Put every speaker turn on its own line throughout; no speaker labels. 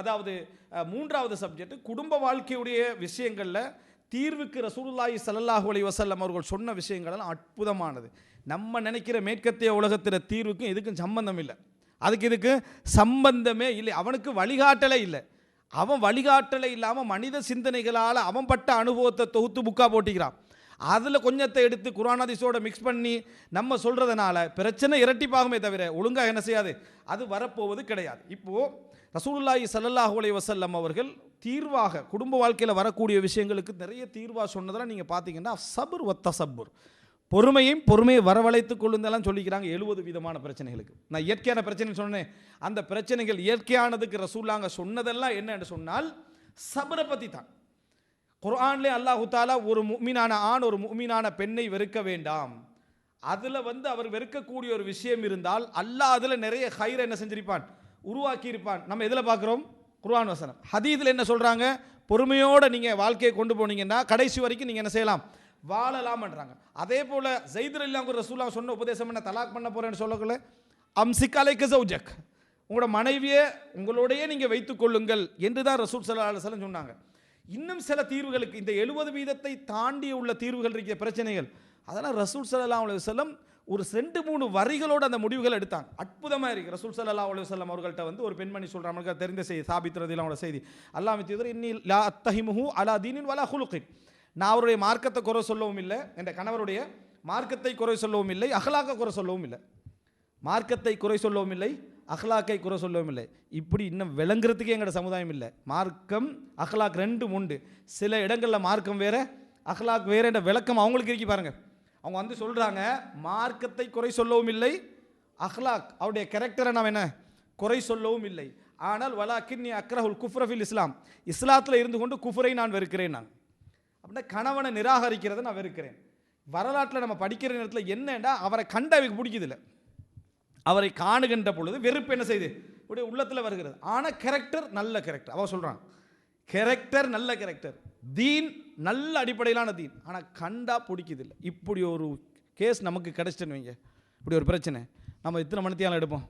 அதாவது மூன்றாவது சப்ஜெக்ட் குடும்ப வாழ்க்கையுடைய விஷயங்களில் தீர்வுக்கு ரசூலுல்லாஹி சல்லாஹூ அலி வசல்லம் அவர்கள் சொன்ன விஷயங்கள் எல்லாம் அற்புதமானது. நம்ம நினைக்கிற மேற்கத்திய உலகத்தில் தீர்வுக்கும் இதுக்கும் சம்பந்தம் இல்லை. அதுக்கு இதுக்கு சம்பந்தமே இல்லை. அவனுக்கு வழிகாட்டலே இல்லை. அவன் வழிகாட்டலை இல்லாமல் மனித சிந்தனைகளால் அவன் பட்ட அனுபவத்தை தொகுத்து புக்காக போட்டிக்கிறான். அதில் கொஞ்சத்தை எடுத்து குரானாதிஸோட மிக்ஸ் பண்ணி நம்ம சொல்கிறதுனால பிரச்சனை இரட்டிப்பாகுமே தவிர ஒழுங்காக என்ன செய்யாது? அது வரப்போவது கிடையாது. இப்போது ரசூலுல்லாஹி ஸல்லல்லாஹு அலைஹி வஸல்லம் அவர்கள் தீர்வாக குடும்ப வாழ்க்கையில் வரக்கூடிய விஷயங்களுக்கு நிறைய தீர்வாக சொன்னதெல்லாம் நீங்கள் பார்த்தீங்கன்னா சபுர் ஒத்த சபுர் பொறுமையும் பொறுமையை வரவழைத்து கொள்ளுந்தெல்லாம் சொல்லிக்கிறாங்க எழுபது விதமான பிரச்சனைகளுக்கு. நான் இயற்கையான பிரச்சனை சொன்னேன். அந்த பிரச்சனைகள் இயற்கையானதுக்கு ரசூல்லாங்க சொன்னதெல்லாம் என்னன்னு சொன்னால் சபரை பற்றி தான் குர்ஆன்லே அல்லாஹு தாலா ஒரு முக்மீனான ஆண் ஒரு முக்மீனான பெண்ணை வெறுக்க வேண்டாம். அதில் வந்து அவர் வெறுக்கக்கூடிய ஒரு விஷயம் இருந்தால் அல்லாஹ் அதில் நிறைய ஹைரை என்ன செஞ்சிருப்பான்? உருவாக்கி இருப்பான் நம்ம எதில் பார்க்குறோம்? குர்ஆன் வசனம். ஹதீதில் என்ன சொல்கிறாங்க பொறுமையோடு நீங்கள் வாழ்க்கையை கொண்டு போனீங்கன்னா கடைசி வரைக்கும் நீங்கள் என்ன செய்யலாம்? வாழலாம்ன்றாங்க. அதே போல் ஜெயிதர் இல்லாம ரசூலா சொன்ன உபதேசம் என்ன தலாக் பண்ண போகிறேன்னு சொல்லக்கல அம்சிக் அலைக்க சௌஜக். உங்களோட மனைவியை உங்களோடையே நீங்கள் வைத்துக் கொள்ளுங்கள் என்று தான் ரசூல் சல்லா அலுவலம் சொன்னாங்க. இன்னும் சில தீர்வுகளுக்கு இந்த எழுபது வீதத்தை தாண்டி உள்ள தீர்வுகள் இருக்கிற பிரச்சனைகள். அதெல்லாம் ரசூல் சல்லா அலுவலம் ஒரு ரெண்டு மூணு வரிகளோட அந்த முடிவுகள் எடுத்தாங்க. அற்புதமாக இருக்குது ரசூல் சல்லா செல்லம் அவர்கள்ட்ட வந்து ஒரு பெண்மணி சொல்கிறாங்க நம்மளுக்கு தெரிந்த செய்தி சாபித்ரதில் அவங்களோட செய்தி. அல்லாமி தீவிர இன்னி லா அத்தஹிமுஹு அலா தீனின் வலா ஹுலுக்கின். நான் அவருடைய மார்க்கத்தை குறை சொல்லவும் இல்லை. என்ற கணவருடைய மார்க்கத்தை குறை சொல்லவும் இல்லை. அகலாக குறை சொல்லவும் இல்லை. மார்க்கத்தை குறை சொல்லவும் இல்லை. அஹ்லாக்கை குறை சொல்லவும் இல்லை. இப்படி இன்னும் விளங்குறதுக்கே எங்களோட சமுதாயம் இல்லை. மார்க்கம் அஹ்லாக் ரெண்டும் உண்டு. சில இடங்களில் மார்க்கம் வேறு அஹ்லாக் வேறுன்ற விளக்கம் அவங்களுக்கு இருக்கி பாருங்கள் அவங்க வந்து சொல்கிறாங்க மார்க்கத்தை குறை சொல்லவும் இல்லை அஹ்லாக் அவருடைய கேரக்டரை நாம் என்ன? குறை சொல்லவும் இல்லை. ஆனால் வலாக்கின் நீ அக்ரஹுல் குஃப்ரஃபில் இஸ்லாம். இஸ்லாத்தில் இருந்து கொண்டு குஃபரை நான் வெறுக்கிறேன் நான். அப்படின்னா கணவனை நிராகரிக்கிறதை நான் வெறுக்கிறேன். வரலாற்றில் நம்ம படிக்கிற நேரத்தில் என்னன்னா அவரை கண்ட அவருக்கு பிடிக்குதில்ல அவரை காணுகின்ற பொழுது வெறுப்பு என்ன செய்யுது இப்படி உள்ளத்தில் வருகிறது. ஆனால் கேரக்டர் நல்ல கேரக்டர் அவ சொல்கிறான் கேரக்டர் நல்ல கேரக்டர் தீன் நல்ல அடிப்படையிலான தீன். ஆனால் கண்டா பிடிக்குதில்ல. இப்படி ஒரு கேஸ் நமக்கு கிடச்சிட்டுன்னு வைங்க. இப்படி ஒரு பிரச்சனை. நம்ம இத்தனை மணித்தியாலம் எடுப்போம்?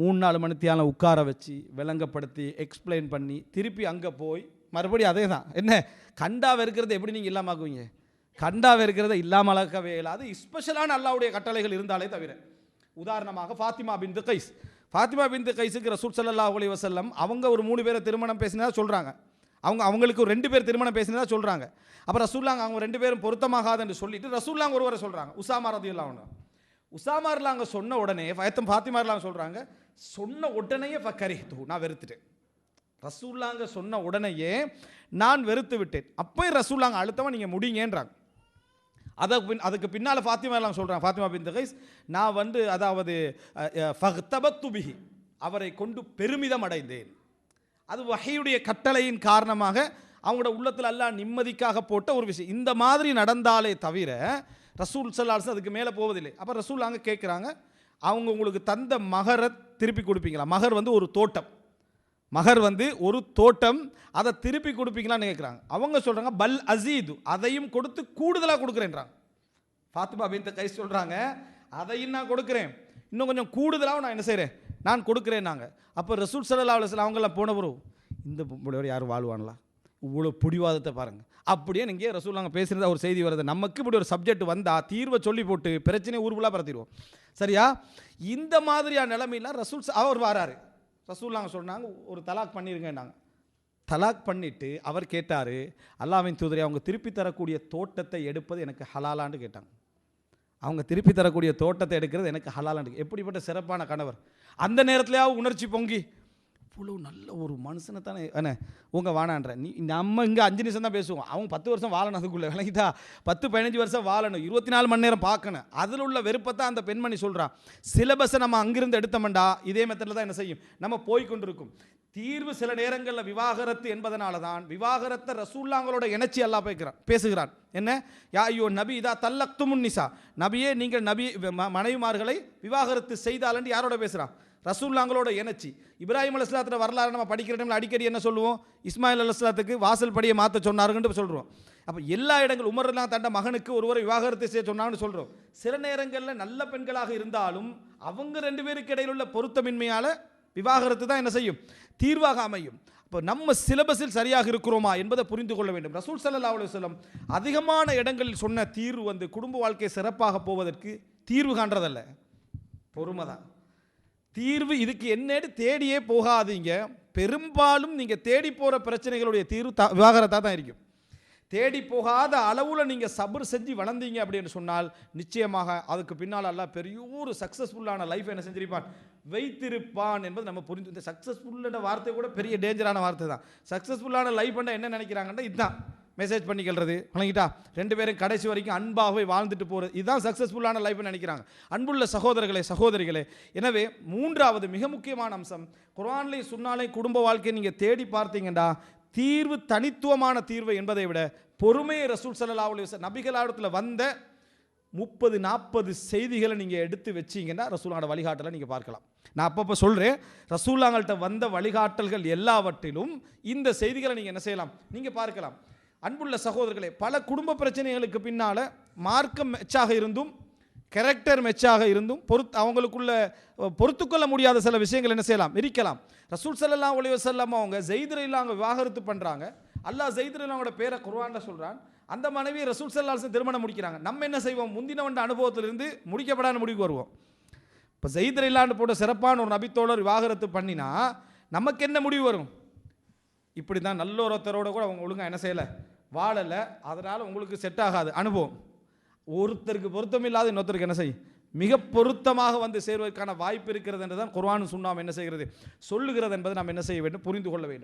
மூணு நாலு மணித்தியாலம் உட்கார வச்சு விளங்கப்படுத்தி எக்ஸ்பிளைன் பண்ணி திருப்பி அங்கே போய் மறுபடியும் அதே தான் என்ன? கண்டாவை இருக்கிறத எப்படி நீங்கள் இல்லாமாக்குவீங்க கண்டாவை இருக்கிறத இல்லாமல் ஆக்கவே இல்லாது. ஸ்பெஷலான அல்லாவுடைய கட்டளைகள் இருந்தாலே தவிர. உதாரணமாக Fatima bin Qais. Fatima bin கைஸுக்கு ரசூல் சல்லா அலி வசல்லம் அவங்க ஒரு மூணு பேரை திருமணம் பேசினதா சொல்கிறாங்க அவங்க அவங்களுக்கு ஒரு ரெண்டு பேர் திருமணம் பேசினதா சொல்கிறாங்க அப்போ ரசூல்லாங்க அவங்க ரெண்டு பேரும் பொருத்தமாகாதுன்னு சொல்லிட்டு ரசூல்லாங்க ஒருவரை சொல்கிறாங்க உசாமா ரதியுல்லா ஒன்று உசாமாரில் அங்கே சொன்ன உடனே ஃபயத்தம் ஃபாத்திமாரிலாம் சொல்கிறாங்க சொன்ன உடனேயே ஃபக்கரி நான் வெறுத்துட்டேன். ரசூல்லாங்க சொன்ன உடனேயே நான் வெறுத்து விட்டேன். அப்போயும் ரசூல்லாங்க அழுத்தமாக நீங்கள் முடிங்கன்றாங்க. அதை பின் அதுக்கு பின்னால் ஃபாத்திமா எல்லாம் சொல்கிறாங்க ஃபாத்திமா பின் கைஸ் நான் வந்து அதாவது ஃபஹ்தபத்துபிஹி அவரை கொண்டு பெருமிதம் அடைந்தேன். அது வகையுடைய கட்டளையின் காரணமாக அவங்களோட உள்ளத்தில் எல்லாம் நிம்மதிக்காக போட்ட ஒரு விஷயம். இந்த மாதிரி நடந்தாலே தவிர ரசூல் சல்லாஸ் அதுக்கு மேலே போவதில்லை. அப்போ ரசூல் அங்கே கேட்குறாங்க அவங்க உங்களுக்கு தந்த மகரை திருப்பி கொடுப்பீங்களா? மகர் வந்து ஒரு தோட்டம். மகர் வந்து ஒரு தோட்டம் அதை திருப்பி கொடுப்பீங்களான்னு கேட்குறாங்க அவங்க சொல்கிறாங்க பல் அசீது அதையும் கொடுத்து கூடுதலாக கொடுக்குறேன்றாங்க. ஃபாத்திமா பின் கை சொல்கிறாங்க அதையும் நான் கொடுக்குறேன். இன்னும் கொஞ்சம் கூடுதலாக நான் என்ன செய்கிறேன் நான் கொடுக்குறேன் நாங்கள் அப்போ ரசூல் சல்லா அலுவலாம் அவங்களாம் போன பிறகு இந்த பொம்பளையோட யாரும் வாழ்வாங்களா இவ்வளோ பிடிவாதத்தை பாருங்கள் அப்படியே நீங்கள் ரசூல் நாங்கள் பேசுகிறதா ஒரு செய்தி வருது. நமக்கு இப்படி ஒரு சப்ஜெக்ட் வந்தால் தீர்வை சொல்லி போட்டு பிரச்சனையை ஊர்வலாக பரத்திடுவோம் சரியா? இந்த மாதிரியான நிலைமையெல்லாம் ரசூல் அவர் வராரு. ரசூல் சொன்னாங்க ஒரு தலாக் பண்ணிருங்கன்னாங்க. தலாக் பண்ணிவிட்டு அவர் கேட்டார் அல்லாவின் தூதரை அவங்க திருப்பி தரக்கூடிய தோட்டத்தை எடுப்பது எனக்கு ஹலாலான்னு கேட்டாங்க. அவங்க திருப்பி தரக்கூடிய தோட்டத்தை எடுக்கிறது எனக்கு ஹலாலான்னு எப்படிப்பட்ட சிறப்பான கணவர். அந்த நேரத்துலையாவது உணர்ச்சி பொங்கி அவ்வளோ நல்ல ஒரு மனுஷனை தானே? அண்ணே உங்கள் வானான்ற நீ நம்ம இங்கே அஞ்சு நிமிஷம் தான் பேசுவோம். அவங்க பத்து வருஷம் வாழணும் அதுக்குள்ளே விளங்கிதா? பத்து பதினஞ்சு வருஷம் வாழணும். இருபத்தி நாலு மணி நேரம் பார்க்கணும். அதில் உள்ள வெறுப்பை தான் அந்த பெண்மணி சொல்கிறான் சிலபஸை நம்ம அங்கிருந்து எடுத்தோம்டா இதே மெத்தடில் தான் என்ன செய்யும்? நம்ம போய் கொண்டிருக்கும் தீர்வு சில நேரங்களில் விவாகரத்து என்பதனால தான் விவாகரத்தை ரசூல்லாங்களோட இணைச்சி எல்லாம் பேசுகிறான் பேசுகிறான். என்ன? யா ஐயோ நபி இதா தல்லக்து முன்னிசா நபியே நீங்கள் நபி ம- மனைவிமார்களை விவாகரத்து செய்தாலன்ட்டு யாரோட பேசுகிறான் ரசூல்லாங்களோட இணைச்சி இப்ராஹிம் அலுவலாத்தில் வரலாறு நம்ம படிக்கிற டைமில் அடிக்கடி என்ன சொல்லுவோம்? இஸ்மாயில் அலுவலாத்துக்கு வாசல் படியை மாற்ற சொன்னாருன்னு சொல்கிறோம் அப்போ எல்லா இடங்கள் உமர்லாம் தண்ட மகனுக்கு ஒருவரை விவாகரத்து செய்ய சொன்னாங்கன்னு சொல்கிறோம் சில நேரங்களில் நல்ல பெண்களாக இருந்தாலும் அவங்க ரெண்டு பேருக்கு இடையில் உள்ள பொருத்தமின்மையால் விவாகரத்து தான் என்ன செய்யும்? தீர்வாக அமையும். அப்போ நம்ம சிலபஸில் சரியாக இருக்கிறோமா என்பதை புரிந்து கொள்ள வேண்டும். ரசூல் சல்லா அலைஹி வஸல்லம் அதிகமான இடங்களில் சொன்ன தீர்வு வந்து குடும்ப வாழ்க்கை சிறப்பாக போவதற்கு தீர்வு காண்றதல்ல. பொறுமை தான் தீர்வு இதுக்கு என்னன்னு தேடியே போகாதீங்க. பெரும்பாலும் நீங்கள் தேடி போகிற பிரச்சனைகளுடைய தீர்வு த விவாகரத்தாக தான் இருக்கும். தேடி போகாத அளவில் நீங்கள் சபர் செஞ்சு வளர்ந்தீங்க அப்படின்னு சொன்னால் நிச்சயமாக அதுக்கு பின்னால் எல்லாம் பெரிய ஒரு சக்ஸஸ்ஃபுல்லான லைஃப் என்ன செஞ்சிருப்பான்? வைத்திருப்பான் என்பது நம்ம புரிஞ்சு இந்த சக்ஸஸ்ஃபுல்லுன்ற வார்த்தை கூட பெரிய டேஞ்சரான வார்த்தை தான். சக்ஸஸ்ஃபுல்லான லைஃப் என்ன நினைக்கிறாங்கன்னா இதுதான். மெசேஜ் பண்ணிக்கிறது வணங்கிட்டா? ரெண்டு பேரும் கடைசி வரைக்கும் அன்பாகவே வாழ்ந்துட்டு போகிறது இதுதான் சக்ஸஸ்ஃபுல்லான லைஃப்னு நினைக்கிறாங்க. அன்புள்ள சகோதரர்களே சகோதரிகளே எனவே மூன்றாவது மிக முக்கியமான அம்சம் குர்ஆன்லை சொன்னாலே குடும்ப வாழ்க்கையை நீங்கள் தேடி பார்த்தீங்கன்னா தீர்வு தனித்துவமான தீர்வு என்பதை விட பொறுமையை ரசூல் ஸல்லல்லாஹு அலைஹி நபிகளாடத்தில் வந்த முப்பது நாற்பது செய்திகளை நீங்கள் எடுத்து வச்சீங்கன்னா ரசூலாவோட வழிகாட்டலை நீங்கள் பார்க்கலாம். நான் அப்பப்போ சொல்கிறேன் ரசூலாங்கள்ட்ட வந்த வழிகாட்டல்கள் எல்லாவற்றிலும் இந்த செய்திகளை நீங்கள் என்ன செய்யலாம்? நீங்கள் பார்க்கலாம். அன்புள்ள சகோதரர்களே பல குடும்ப பிரச்சனைகளுக்கு பின்னால் மார்க்கம் மெச்சாக இருந்தும் கேரக்டர் மெச்சாக இருந்தும் பொறுத் அவங்களுக்குள்ள பொறுத்துக்கொள்ள முடியாத சில விஷயங்கள் என்ன செய்யலாம்? இருக்கலாம் ரசூல் ஸல்லல்லாஹு அலைஹி வஸல்லம் அவங்க ஜெய்திரையில் அவங்க விவாகரத்து பண்ணுறாங்க அல்லாஹ் ஜெயிதுரையில் அவங்களோட பேரை குர்ஆன்ல சொல்கிறான் அந்த மனைவி ரசூல் ஸல்லல்லாஹு திருமணம் முடிக்கிறாங்க. நம்ம என்ன செய்வோம்? முந்தினவண்ட அனுபவத்திலிருந்து முடிக்கப்படாத முடிவுக்கு வருவோம். இப்போ ஜெயிதுரையிலான்னு போட்ட சிறப்பான ஒரு நபித்தோழர் விவாகரத்து பண்ணினா நமக்கு என்ன முடிவு வரும்? இப்படி தான் நல்ல ஒருத்தரோட கூட அவங்க ஒழுங்காக என்ன செய்யலை? வாழலை. அதனால் உங்களுக்கு செட் ஆகாது. அனுபவம். ஒருத்தருக்கு பொருத்தம் இல்லாத இன்னொருத்தருக்கு என்ன செய்யும் மிக பொருத்தமாக வந்து சேர்வதற்கான வாய்ப்பு இருக்கிறது என்று தான் குர்ஆன் சுண்ணாம் என்ன செய்கிறது? சொல்லுகிறது என்பதை நாம் என்ன செய்ய வேண்டும்? புரிந்து கொள்ள வேண்டும்.